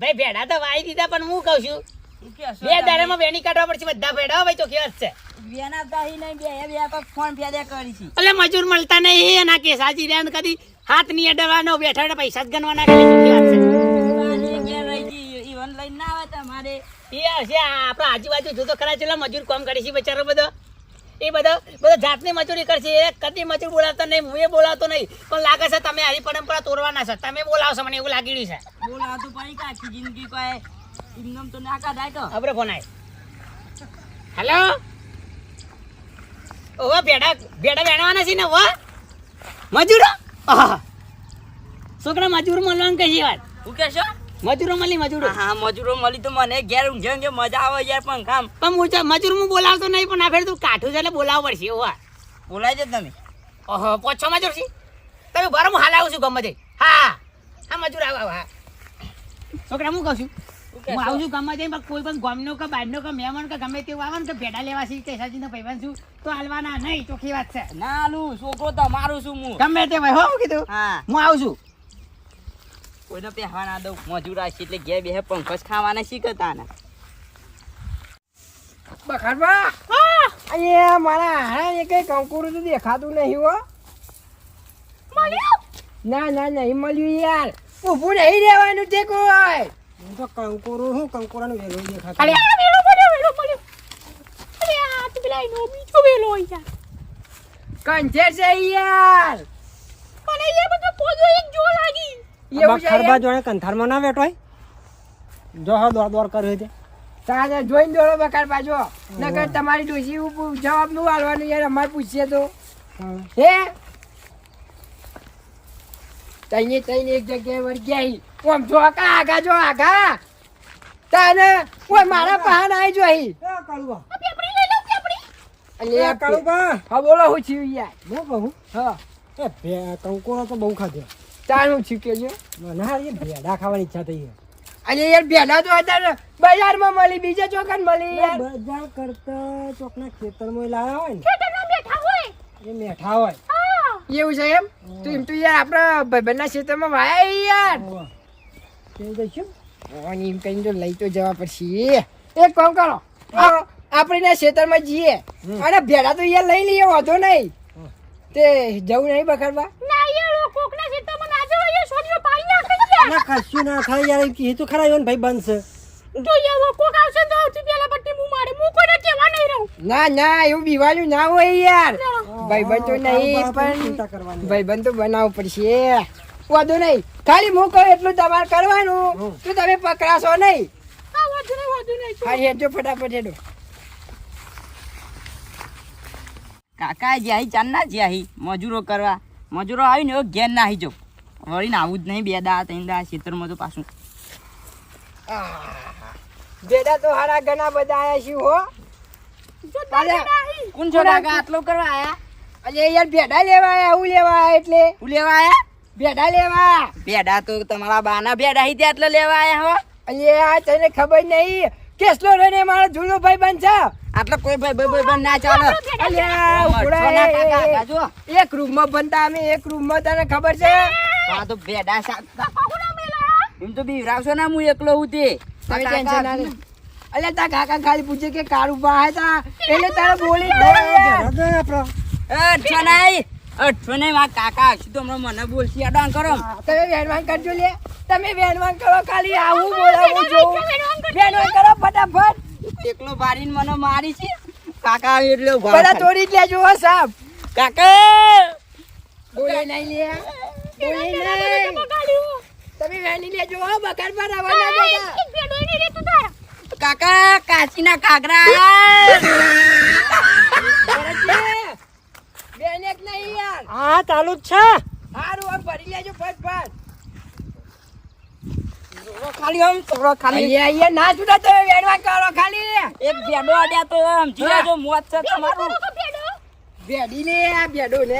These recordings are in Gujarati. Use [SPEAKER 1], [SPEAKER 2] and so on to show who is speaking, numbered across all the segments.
[SPEAKER 1] ભાઈ ભેડા તો વાઈ દીધા પણ હું કહું છું? બે? દાડામાં વેણી કાઢવા પડશે બધા ભેડા ભાઈ તો કેવા છે.
[SPEAKER 2] વેના તાહી નહીં બે બે પગ ફોન ફેદે કરી છે.
[SPEAKER 1] એટલે મજૂર મળતા નહીં એના કેસ હાજી રહ્યા કદી હાથની અડવાનો બેઠા પૈસા જ ગણવાના કેવા છે
[SPEAKER 2] તમારે.
[SPEAKER 1] એ હશે આપણા આજુબાજુ જોતો ખરા છે મજૂર કોમ કરે છે બચારો બધો. એ બધા બધા જાતની મજૂરી કરશે. એ કદી મજૂર બોલાવતા નહીં હું એ બોલાવતો નહીં. પણ લાગે છે તમે આવી પરંપરા તોડવાના છે. તમે બોલાવશો મને એવું લાગી રહ્યું છે.
[SPEAKER 2] બોલાવતું પડી કે આખી જિંદગી કોઈ ઇન્કમ તો નાકા તો.
[SPEAKER 1] અબરે ફોન હેલો ઓવા ભેડા ભેડા વેણવાના છે ને વા મજૂરો. છોકરા મજૂર મળવાનું કઈ વાત.
[SPEAKER 2] હું કહેશો
[SPEAKER 1] મજૂરો મળી મજૂરો.
[SPEAKER 2] હા મજૂરો મળી તો મને ઘેર ઊંઘે ઊંઘે મજા આવે યાર કામ.
[SPEAKER 1] પણ હું મજૂર હું બોલાવતો નહીં પણ આ ફેર તું કાઠું છે એટલે બોલાવવું પડશે ઓવા
[SPEAKER 2] બોલાય છે તમે
[SPEAKER 1] ઓહો પોછો મજૂર છે? તમે બરો હું હાલ આવું છું ગમે તે હા હા. મજૂર આવો હા. છોકરા હું કહું છું? હું આવું છું ગમે તે પણ કોઈ પણ ગામનો કે બહારનો કે મહેમાન કે ગમે તેવું આવે ને કે ભેડા લેવા છે ને ભાઈબંધ છું તો હાલવાના નહીં ચોખ્ખી વાત છે.
[SPEAKER 2] ના લુ છોકરો તમારું છું હું.
[SPEAKER 1] ગમે તે ભાઈ હો કીધું.
[SPEAKER 2] હા.
[SPEAKER 1] હું આવું છું.
[SPEAKER 2] કોઈને પહેવા ના દઉં. મજૂરા છે એટલે ઘેર બે પંખસ ખાવાના શીખતા ના
[SPEAKER 3] બખાડવા અહીંયા મારા હારા કઈ કંકુરું તો દેખાતું નહીં હો. ના ના નહીં મળ્યું યાર. ઊભું નહીં રહેવાનું તે કોઈ.
[SPEAKER 4] હું તો કંકુરું હું કંકોરાનું વેલો દેખાતો
[SPEAKER 1] અરે આ વેલો મળ્યો વેલો મળ્યો અરે આ તો પેલા એનો બીજો વેલો યાર.
[SPEAKER 3] કંજે છે યાર.
[SPEAKER 1] પણ એ બધો પોજો એક જો લાગી.
[SPEAKER 3] છે
[SPEAKER 4] ખરબા? જોડે કંથારમાં ના બેઠો જો હા દોડ દોડ કર્યો છે.
[SPEAKER 3] તારે જોઈને દોડો બકાર પાછો. નકર તમારી ડોસી ઉપર જવાબનું આલવાનું યાર અમારે પૂછીએ તો. હે. તઈને તઈને એક જગ્યાએ વળગ્યા. ઓમ જો કા આગા જો આગા તાને ઓય મારા પહાણ આવી જો ઈ.
[SPEAKER 4] કાળુબા.
[SPEAKER 3] અલે
[SPEAKER 4] કળવા
[SPEAKER 3] હા બોલો હું યાર.
[SPEAKER 4] હું કહું?
[SPEAKER 3] હા.
[SPEAKER 4] એ કંકોરો તો બહુ ખાધો
[SPEAKER 3] તાર હું
[SPEAKER 4] છે? ના એ ભેડા ખાવાની ઈચ્છા થઈ છે.
[SPEAKER 3] અરે યાર ભેડા તો અત્યારે બજારમાં મળી બીજા ચોકન મળી યાર.
[SPEAKER 4] બજાર કરતા ચોકના ખેતરમાં લાયા હોય ને એ મેઠા હોય.
[SPEAKER 3] એવું છે એમ? તો એમ તો યાર આપણા ભાઈબંધના ક્ષેત્રમાં વાયા યાર. ઓન એમ કહીને તો લઈ તો જવા પડશે. એક કામ કરો. આપણે ના ખેતરમાં જઈએ. અને ભેડા તો યાર લઈ લઈએ વાંધો નહીં. તે જવું નહીં બખાડવા?
[SPEAKER 4] ના કશું ના થાય યાર એ તો ખરા એવો ને ભાઈ બનશે.
[SPEAKER 3] ના ના એવું બીવાનું ના હોય યાર. ભાઈબંધ તો નહીં પણ ભાઈબંધ તો બનાવવું પડશે. વાંધો નહીં. ખાલી હું કહું એટલું તમારે કરવાનું. તો તમે પકડાશો નહીં. ખાલી હેડજો ફટાફટ હેડો.
[SPEAKER 2] કાકા જ્યાહી ચાંદ ના જ્યાહી મજૂરો કરવા. મજૂરો આવીને એવો ઘેર ના આવી જાવ વળીને આવું જ નહીં બે દા ત્રણ દા ખેતરમાં તો પાછું.
[SPEAKER 3] ભેડા તો હારા ઘણા બધા આયા છે હો.
[SPEAKER 2] કોણ છો કાકા આટલો કરવા આયા.
[SPEAKER 3] અલે યાર ભેડા લેવા આયા હું લેવા આયા એટલે?
[SPEAKER 2] હું લેવા આયા?
[SPEAKER 3] ભેડા લેવા.
[SPEAKER 2] ભેડા તો તમારા બાના ભેડા હી ત્યાં એટલે લેવા આયા હો.
[SPEAKER 3] અલે આ તને ખબર નહીં? કેસલો રને મારો જૂનો ભાઈ બન છે?
[SPEAKER 2] આટલો કોઈ ભાઈ ભાઈ બન ના ચાલે. અલે
[SPEAKER 3] ઉકડા. એક રૂમમાં બનતા અમે એક રૂમમાં તને ખબર છે?
[SPEAKER 2] આ તો ભેડા શાક એમ તો બીવરાવશો ના હું એકલો હું તે
[SPEAKER 3] તમે ટેન્શન ના લે. અલ્યા તા કાકા ખાલી પૂછે કે કાર ઊભા તા? એટલે તારે બોલી
[SPEAKER 4] દે. આપણો.
[SPEAKER 2] અઠો નહીં. અઠો નહીં મારા કાકા હશે તો હમણાં મને બોલશી. અડાણ કરો.
[SPEAKER 3] તમે વેણવાન કરજો લે. તમે વેણવાન કરો ખાલી આવું બોલાવું જોઉં વેણવાન કરો ફટાફટ.
[SPEAKER 2] એકલો બારીને મને મારી છે. કાકા એટલે ઊભા
[SPEAKER 3] બધા તોડી જ લેજો સાહેબ.
[SPEAKER 2] કાકા!
[SPEAKER 3] બોલે નહીં લે. નહીં તમે વેણી લેજો હો બકાર પર આવવાના
[SPEAKER 2] કાકા કાચીના કાકરા
[SPEAKER 3] બેનેક નહીં યાર.
[SPEAKER 4] હા ચાલુ જ છે.
[SPEAKER 3] હારું આમ ભરી લેજો ફટફટ.
[SPEAKER 2] ખાલી આમ થોડો ખાલી.
[SPEAKER 3] અહીંયા ના છૂટા તો વેડવા કરો ખાલી.
[SPEAKER 2] એક ભેડો અડ્યા તો આમ જીવા જો મોત છે તમારું.
[SPEAKER 3] ભેડી લે આ! ભેડો ને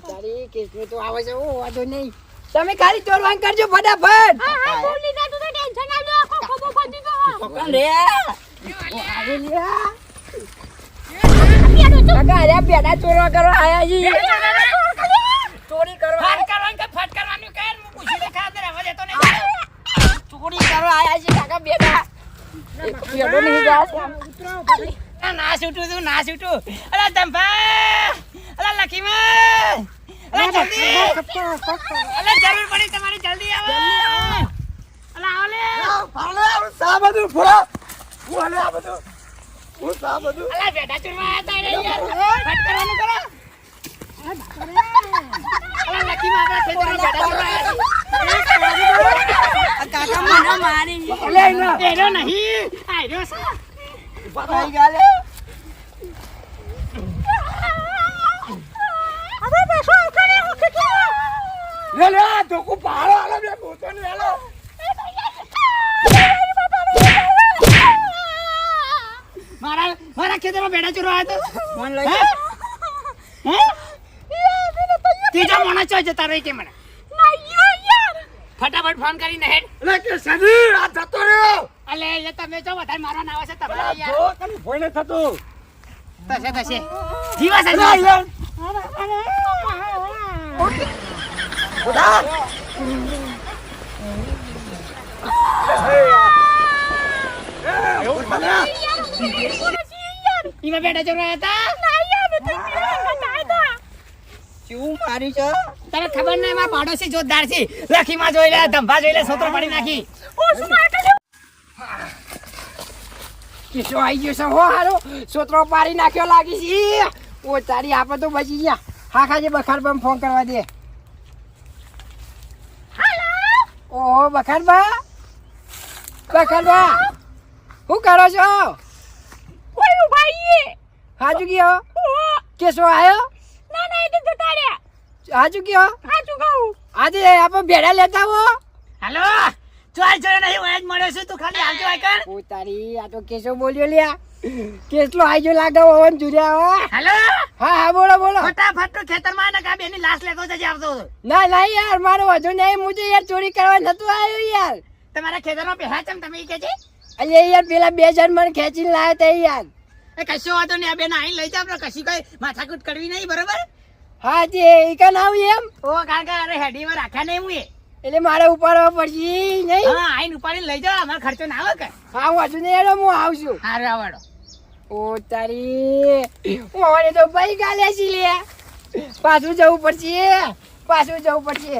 [SPEAKER 3] તારી કેસમે તો આવે છે ઓ વાંધો નહીં. તમે ખાલી ચોરવાન કરજો ફટાફટ.
[SPEAKER 2] પકડ રે
[SPEAKER 3] કાકા અરે ભેડા ચોરવા કરવા આયા જી
[SPEAKER 2] ચોરી કરવા.
[SPEAKER 1] ફાટ કરવાનું કે ફાટ કરવાનું કે? હું પૂછી દે ખાતર હવે દેતો નહીં.
[SPEAKER 2] ચોરી કરવા આયા છે કાકા બેટા. બેડો પેડો નહીં
[SPEAKER 1] જાય ના છૂટું તું ના છૂટું. અલા ધંભા અલા લખીમાં! અલા જલ્દી! અલા જરૂર પડી તમારી જલ્દી આવો. અલા આવો લે. અલા બેટા ચુરવા આતા રે યાર. ફટ કરવાનું કરો. અલા લખીમાં આપણા ખેતરમાં બેટા ચુરવા આયા
[SPEAKER 2] આ કાકા મને મારી
[SPEAKER 1] છે એનો નહીં. આ રહ્યો છે
[SPEAKER 2] ભાઈ ગાલે
[SPEAKER 1] મારા મારા ખેતરમાં બેટા ચુરવા આવ્યો તો
[SPEAKER 2] ફોન
[SPEAKER 1] હે?
[SPEAKER 2] લઈ
[SPEAKER 1] હે? ત્રીજો માણસ ચોય જતા રહી કે મને ફટાફટ ફોન કરીને હેડ અલે તમે જો વધારે મારવા ના આવે છે તમે યાર. તસે થશે જીવા છે જીવા. ઈમાં બેટા ચોરવા હતા?
[SPEAKER 2] શું માર્યું છે?
[SPEAKER 1] તને ખબર નહીં મારા પાડોશી જોરદાર છે. લખીમાં જોઈ લે ધંભા જોઈ લે સોત્રો પડી નાખી.
[SPEAKER 3] કિસ્સો આવી ગયો છે હો હારો સોતરો પાડી નાખ્યો લાગી છે. ઓ તારી આપે તો બચી ગયા. હા ખાજે બખાર પર ફોન કરવા દે. ઓહો બખાર બા. બખાર બા. શું કરો છો? હાજુ ગયો? કેસો આવ્યો હાજુ ગયો? આજે આપણે ભેડા લેતા હો.
[SPEAKER 1] હાલો. ચોર ચોર નહીં હું જ મળ્યો છું તું ખાલી આવજો આકર
[SPEAKER 3] ઓ તારી આ તો કેસો બોલ્યો લ્યા. કેટલો આજો લાગે હોવન જુર્યા હો.
[SPEAKER 1] હાલો?
[SPEAKER 3] હા હા બોલો બોલો.
[SPEAKER 1] ફટાફટ તું ખેતરમાં ને કાબે એની લાશ લેતો જજે આવતો.
[SPEAKER 3] ના ના યાર મારો વધુ નહીં મુજે યાર ચોરી કરવા નતું આવ્યો યાર.
[SPEAKER 1] તમારા ખેતરમાં પહેલા ચમ તમે કે છે?
[SPEAKER 3] અલે યાર પેલા બે જણ મને ખેંચીને લાયા તે યાર.
[SPEAKER 1] એ કશો વાતો આ બેન અહીં લઈ જાવ કશી કઈ માથાકૂટ કરવી નહીં બરોબર?
[SPEAKER 3] હા જે એ કન આવું એમ?
[SPEAKER 1] ઓ કાકા અરે હેડીમાં રાખ્યા નહીં હું એ.
[SPEAKER 3] એટલે મારે ઉપાડવા પડશે નહીં?
[SPEAKER 1] હા આઈને ઉપાડીને લઈ જાઓ અમારો ખર્ચો ના આવે કે.
[SPEAKER 3] હા વધુ નહીં યાર હું આવશું
[SPEAKER 1] હારે આવડો.
[SPEAKER 3] ઓ તારી. મને તો ભાઈ ગાલે છે લે. પાછું જવું પડશે. પાછું જવું પડશે.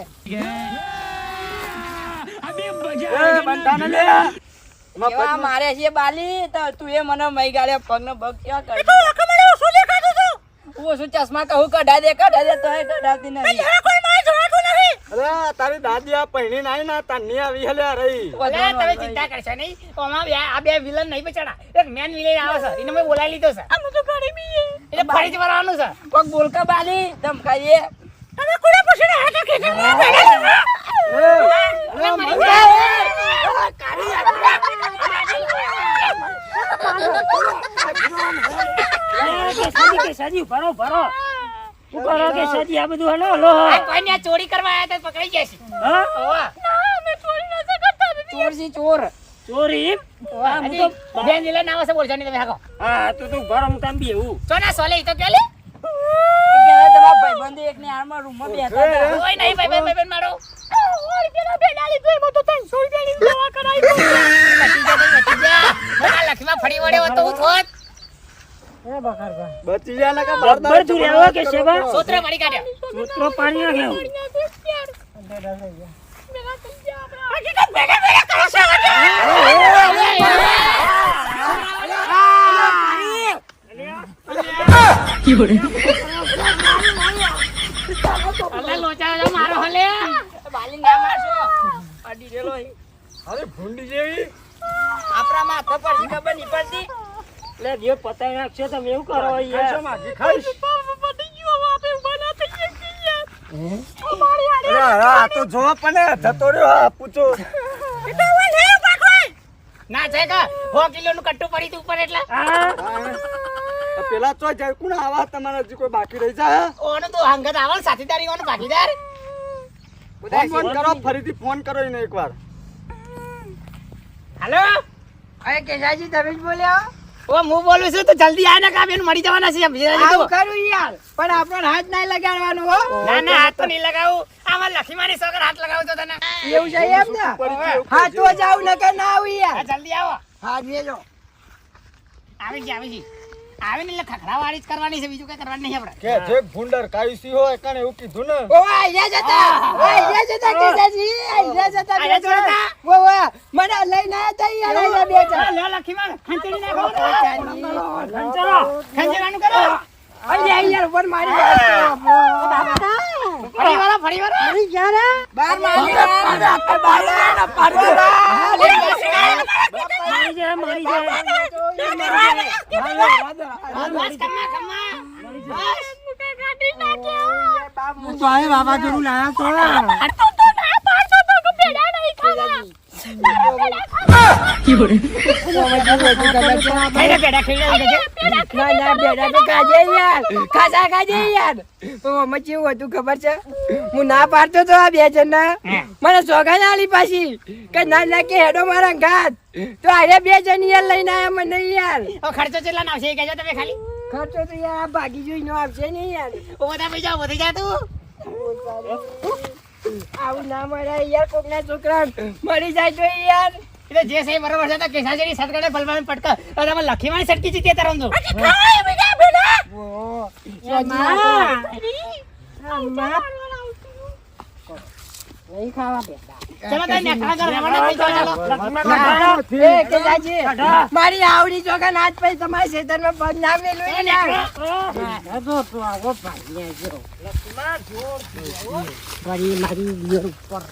[SPEAKER 2] મારે છે બાલી તો તું એ મને મઈ ગાલે પગનો પગ કેવા કરી? હું શું ચશ્મા કહું કઢાઈ દે કઢા દે તો કઢાવતી નથી.
[SPEAKER 4] અરે તારી દાદી આ પહેણી નાઈ ના તન્ની આવી હલે રહી.
[SPEAKER 1] ઓલે તમે ચિંતા કરશો નહીં. ઓમાં બે આ બે વિલન નહીં બચાડા એક મેન વિલન આવે છે એને મેં બોલાવી લીધો છે. એટલે ફરી જ વળવાનું છે.
[SPEAKER 2] કોક બોલકા બાલી ધમકાઈએ.
[SPEAKER 1] અલે કે જા. આ કોઈને આ ચોરી કરવા આયા તો પકડી જશે ઓવા.
[SPEAKER 3] ચોર છે ચોર.
[SPEAKER 1] ઓવા. તો બેન વિલન નાવા સે બોલજો નહીં તમે હાકો.
[SPEAKER 4] હા તું તું ગરમ કામ બી એવું.
[SPEAKER 1] તો ના સોલે તો કે લે
[SPEAKER 2] તમારા ભાઈબંધ એક ની આરમાં
[SPEAKER 4] બચી ગયા ને બરદાર તું રહેવા કે
[SPEAKER 1] સૂત્ર મળી કાઢ્યો. અલ્લા લોચા લોચા મારો હલે.
[SPEAKER 2] બાલી ના મારશો. અડી રેલો
[SPEAKER 4] અરે ભૂંડી જેવી.
[SPEAKER 2] આપણા માથા પર ખબર નહીં પડતી.
[SPEAKER 4] લે જે પતાઈ નાખશે તમે એવું કરો યાર માગી ખાઈશ. અરે આ તો જો પણ જતો રહ્યો હા પૂછો.
[SPEAKER 1] ના છે કા હો કિલો નું કટ્ટું પડી તું ઉપર એટલે.
[SPEAKER 4] હા. પેલા તો જાય કોણ આવા? તમારા જે કોઈ બાકી રહી જાય
[SPEAKER 1] ઓને તો હંગત આવલ સાથીદારી ઓને ભાગીદાર.
[SPEAKER 4] ફોન કરો ફરીથી ફોન કરો એને એકવાર.
[SPEAKER 1] હેલો?
[SPEAKER 3] અરે કેશાજી તમે જ બોલ્યા
[SPEAKER 1] ઓ હું બોલું છું તો જલ્દી આને ને કામ એને મરી જવાના છે
[SPEAKER 3] આવું કરું યાર પણ આપણો હાથ નહીં લગાડવાનો હો.
[SPEAKER 1] ના ના હાથ તો નહીં લગાવું. આમાં લખીમાની છોકરા હાથ લગાવું તો તને.
[SPEAKER 3] એવું છે એમ ને? હા તો જાવ નકર ના આવું યાર.
[SPEAKER 1] જલ્દી આવો.
[SPEAKER 3] હા બેજો.
[SPEAKER 1] આવી ગઈ આવી ગઈ આવીને એટલે ખખડા વાળી જ કરવાની છે બીજું કઈ કરવાનું નહીં આપણે.
[SPEAKER 5] કે જે ભૂંડર કાયુસી હોય કણે એવું કીધું ને
[SPEAKER 3] ઓ આયા જતા આયા જતા કેસાજી. આયા જતા
[SPEAKER 1] આયા જતા?
[SPEAKER 3] વો વો મને લઈને આયા તા યાર આયા બેટા
[SPEAKER 1] લે લખીમાન ખંચડી નાખો.
[SPEAKER 3] ખંચરો
[SPEAKER 1] ખંચરાનું કરો.
[SPEAKER 3] અરે યાર ઉપર મારી.
[SPEAKER 1] ફરી વાળા ફરી વાળો.
[SPEAKER 3] બાર મારી બાર બાર મારી
[SPEAKER 1] બસ
[SPEAKER 4] તો આય બાબા જરૂર લાયા તો.
[SPEAKER 3] ના ના હું ના પાડતો તો આ બે જણ મને સોગંદ આલી પાછી કે ના ના કે હેડો મારા ઘાત તો આરે બે જણ યાર. લઈને આયા મને યાર
[SPEAKER 1] ખર્ચો ચેલા ના આવશે કહેજો તમે ખાલી
[SPEAKER 3] ખર્ચો તો યાર ભાગી જોઈ નો આવશે ને યાર
[SPEAKER 1] બધા પૈસા વધી જા તું
[SPEAKER 3] આવું ના મળે યાર કોકના છોકરા મરી જાય તો યાર.
[SPEAKER 1] એટલે જે સહી બરોબર છે તો કેસાજીની સટકડે બલવાન પટકા. અને તમે લખીવાની સટકી છે તે તરમ
[SPEAKER 3] નહીં ખાવા બેટા કે મારી આવડી ચોકા નાચ પછી તમારા ખેતરમાં પગ ના
[SPEAKER 4] મારી મારી ઉપર.